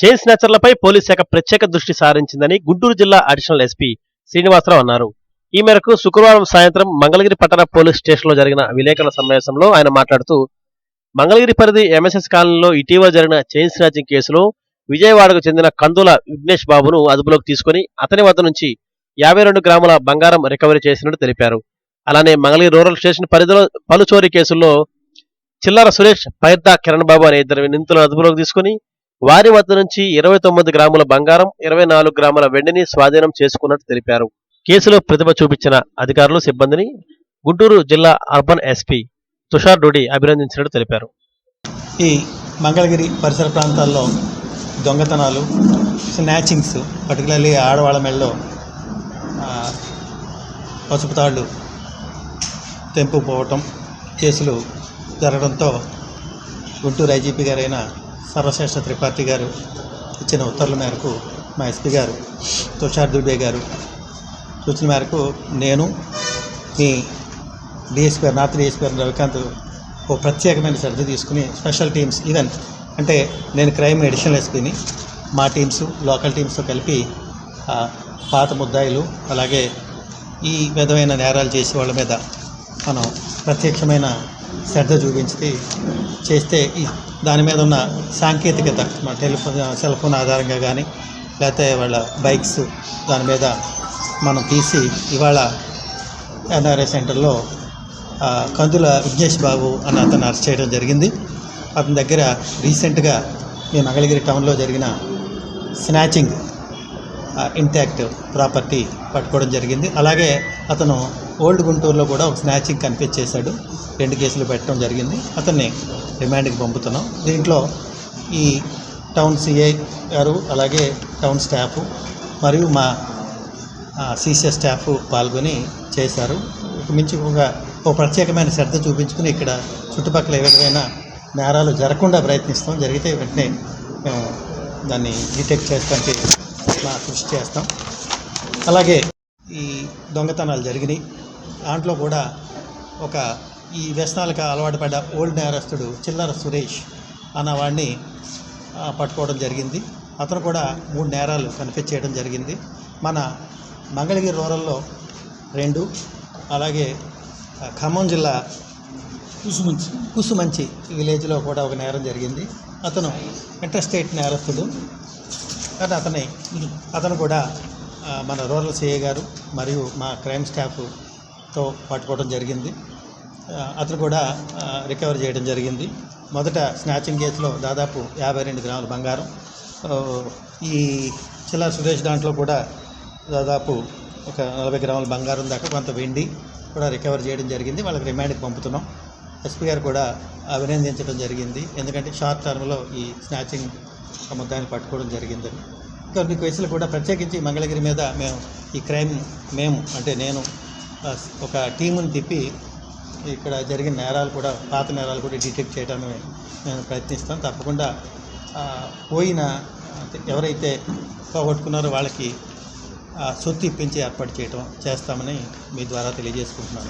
Chain స్నాచర్లపై police శాఖ ప్రత్యేక దృష్టి సారించిందని గుంటూరు జిల్లా అడిషనల్ ఎస్పీ శ్రీనివాసరావు అన్నారు. ఈ మేరకు శుక్రవారం సాయంత్రం మంగళగిరి పట్టణ పోలీస్ స్టేషన్లో జరిగిన విలేకరుల సమావేశంలో ఆయన మాట్లాడుతూ మంగళగిరి పరిధి ఎంఎస్ఎస్ కాలనీలో ఇటీవల జరిగిన చైన్ స్నాచింగ్ కేసులో విజయవాడకు చెందిన కందుల విఘ్నేష్ బాబును అదుపులోకి తీసుకుని అతని వద్ద నుంచి యాభై రెండు గ్రాముల బంగారం రికవరీ చేసినట్టు తెలిపారు. అలానే మంగళగిరి రూరల్ స్టేషన్ పరిధిలో పలు చోరీ కేసుల్లో చిల్లర సురేష్ పైర్దా కిరణ్ బాబు అనే ఇద్దరు నిందితులను అదుపులోకి తీసుకుని వారి వద్ద నుంచి ఇరవై తొమ్మిది గ్రాముల బంగారం ఇరవై నాలుగు గ్రాముల వెండిని స్వాధీనం చేసుకున్నట్టు తెలిపారు. కేసులో ప్రతిభ చూపించిన అధికారులు సిబ్బందిని గుంటూరు జిల్లా అర్బన్ ఎస్పీ తుషార్ డోడి అభినందించినట్టు తెలిపారు. ఈ మంగళగిరి పరిసర ప్రాంతాల్లో దొంగతనాలు స్నాచింగ్స్ పర్టికులర్లీ ఆడవాళ్ళ మెడలో పసుపుతాళ్ళు పసుపు తాళ్ళు తెంపుపోవటం కేసులు జరగడంతో గుంటూరు ఐజీపీ గారైన సర్వశ్రేష్ఠ త్రిపాఠి గారు ఇచ్చిన ఉత్తర్వుల మేరకు మా ఎస్పీ గారు తుషార్ దుబే గారు సూచన మేరకు నేను మీ డిఎస్పీ గారు నార్త్ డిఎస్పీ గారు రవికాంత్ ఓ ప్రత్యేకమైన శ్రద్ధ తీసుకుని స్పెషల్ టీమ్స్ ఈవెన్ అంటే నేను క్రైమ్ ఎడిషనల్ ఎస్పీని మా టీమ్స్ లోకల్ టీమ్స్తో కలిపి ఆ, పాత ముద్దాయిలు అలాగే ఈ విధమైన నేరాలు చేసే వాళ్ళ మీద మనం ప్రత్యక్షమైన శ్రద్ధ చూపించి చేస్తే ఈ దాని మీద ఉన్న సాంకేతికత మన టెలిఫోన్ సెల్ ఫోన్ ఆధారంగా కానీ లేకపోతే వాళ్ళ బైక్స్ దాని మీద మనం తీసి ఇవాళ ఎన్ఆర్ఐ సెంటర్లో కందుల విఘ్నేష్ బాబు అని అతను అరెస్ట్ చేయడం జరిగింది. అతని దగ్గర రీసెంట్గా ఈ మంగళగిరి టౌన్లో జరిగిన స్నాచింగ్ ఇంటాక్ట్ ప్రాపర్టీ పట్టుకోవడం జరిగింది. అలాగే అతను ఓల్డ్ గుంటూరులో కూడా ఒక స్నాచింగ్ కన్ఫ్యూజ్ చేశాడు రెండు కేసులు పెట్టడం జరిగింది. అతన్ని రిమాండ్కి పంపుతున్నాం. దీంట్లో ఈ టౌన్ సిఐ గారు అలాగే టౌన్ స్టాఫ్ మరియు మా సీసీఎస్ స్టాఫ్ పాల్గొని చేశారు. మించి ఒక ఒక ప్రత్యేకమైన శ్రద్ధ చూపించుకుని ఇక్కడ చుట్టుపక్కల ఏ విధమైన నేరాలు జరగకుండా ప్రయత్నిస్తాం. జరిగితే వెంటనే మేము దాన్ని డిటెక్ట్ చేయడానికి మా కృషి చేస్తాం. అలాగే ఈ దొంగతనాలు జరిగినాయి. దాంట్లో కూడా ఒక ఈ వ్యసనాలకు అలవాటు పడ్డ ఓల్డ్ నేరస్తుడు చిల్లర సురేష్ అన్న వాడిని ఆ, పట్టుకోవడం జరిగింది. అతను కూడా మూడు నేరాలు కన్ఫెస్ చేయడం జరిగింది. మన మంగళగిరి రూరల్లో రెండు అలాగే ఖమ్మం జిల్లా కుసుమంచి. కుసుమంచి విలేజ్లో కూడా ఒక నేరం జరిగింది. అతను ఇంటర్స్టేట్ నేరస్తుడు. కానీ అతని అతను కూడా మన రూరల్ సిఐ గారు మరియు మా క్రైమ్ స్టాఫ్తో పట్టుకోవడం జరిగింది. అతను కూడా రికవర్ చేయడం జరిగింది. మొదట స్నాచింగ్ కేసులో దాదాపు యాభై రెండు గ్రాముల బంగారం. ఈ చిల్లర సురేష్ దాంట్లో కూడా దాదాపు ఒక నలభై గ్రాముల బంగారం దాకా కొంత వెండి కూడా రికవర్ చేయడం జరిగింది. వాళ్ళకి రిమాండ్కి పంపుతున్నాం. ఎస్పీ గారు కూడా అభినందించడం జరిగింది. ఎందుకంటే షార్ట్ టర్మ్లో ఈ స్నాచింగ్ ముద్దాన్ని పట్టుకోవడం జరిగిందని కొన్ని కేసులు కూడా ప్రత్యేకించి మంగళగిరి మీద మేము ఈ క్రైమ్ మేము అంటే నేను ఒక టీముని తిప్పి ఇక్కడ జరిగిన నేరాలు కూడా పాత నేరాలు కూడా డిటెక్ట్ చేయడానికి నేను ప్రయత్నిస్తాను తప్పకుండా పోయిన ఎవరైతే పోగొట్టుకున్నారో వాళ్ళకి ఆ, సొత్తు ఇప్పించి ఏర్పాటు చేయడం చేస్తామని మీ ద్వారా తెలియజేసుకుంటున్నాను.